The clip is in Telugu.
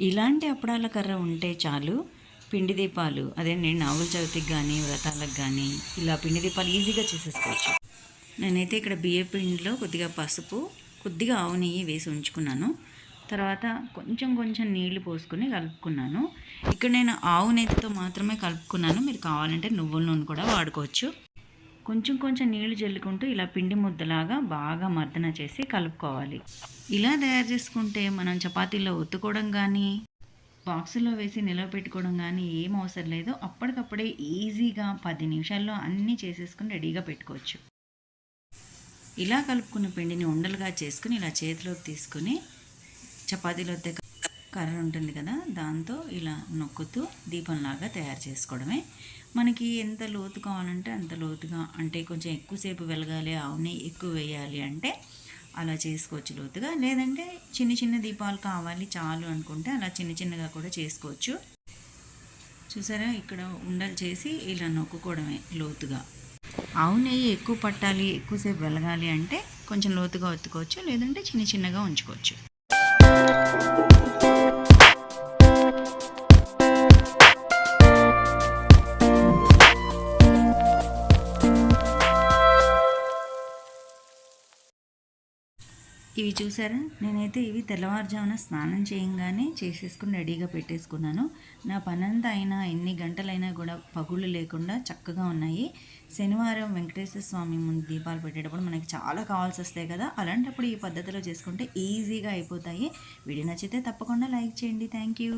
ఇలాంటి అప్పడాల కర్ర ఉంటే చాలు. పిండి దీపాలు అదే నేను నాగుల చవితికి కానీ వ్రతాలకు కానీ ఇలా పిండి దీపాలు ఈజీగా చేసేసుకోవచ్చు. నేనైతే ఇక్కడ బియ్య పిండిలో కొద్దిగా పసుపు కొద్దిగా ఆవు నెయ్యి వేసి ఉంచుకున్నాను. తర్వాత కొంచెం కొంచెం నీళ్ళు పోసుకొని కలుపుకున్నాను. ఇక్కడ నేను ఆవు నెయ్యితో మాత్రమే కలుపుకున్నాను. మీరు కావాలంటే నువ్వుల నూనె కూడా వాడుకోవచ్చు. కొంచెం కొంచెం నీళ్ళు జల్లుకుంటూ ఇలా పిండి ముద్దలాగా బాగా మర్దన చేసి కలుపుకోవాలి. ఇలా తయారు చేసుకుంటే మనం చపాతీలో ఒత్తుకోవడం కానీ బాక్సులో వేసి నిలవ పెట్టుకోవడం కానీ ఏం అవసరం లేదు. అప్పటికప్పుడే ఈజీగా పది నిమిషాల్లో అన్నీ చేసేసుకుని రెడీగా పెట్టుకోవచ్చు. ఇలా కలుపుకున్న పిండిని ఉండలుగా చేసుకుని ఇలా చేతిలోకి తీసుకుని చపాతీలో ఒత్తే కర్ర ఉంటుంది కదా దాంతో ఇలా నొక్కుతూ దీపంలాగా తయారు చేసుకోవడమే మనకి ఎంత లోతు కావాలంటే అంత లోతుగా అంటే కొంచెం ఎక్కువసేపు వెలగాలి ఆవుని ఎక్కువ వేయాలి అంటే అలా చేసుకోవచ్చు లోతుగా. లేదంటే చిన్న చిన్న దీపాలు కావాలి చాలు అనుకుంటే అలా చిన్న చిన్నగా కూడా చేసుకోవచ్చు. చూసారా? ఇక్కడ ఉండలు చేసి ఇలా నొక్కుకోవడమే లోతుగా. ఆవు నెయ్యి ఎక్కువ పట్టాలి ఎక్కువసేపు వెలగాలి అంటే కొంచెం లోతుగా ఒత్తుకోవచ్చు లేదంటే చిన్న చిన్నగా ఉంచుకోవచ్చు. ఇవి చూసారా? నేనైతే ఇవి తెల్లవారుజామున స్నానం చేయంగానే చేసేసుకుని రెడీగా పెట్టేసుకున్నాను. నా పనంతా అయినా ఎన్ని గంటలైనా కూడా పగుళ్ళు లేకుండా చక్కగా ఉన్నాయి. శనివారం వెంకటేశ్వర స్వామి ముందు దీపాలు పెట్టేటప్పుడు మనకి చాలా కావాల్సి వస్తాయి కదా? అలాంటప్పుడు ఈ పద్ధతిలో చేసుకుంటే ఈజీగా అయిపోతాయి. వీడియో నచ్చితే తప్పకుండా లైక్ చేయండి. Thank you.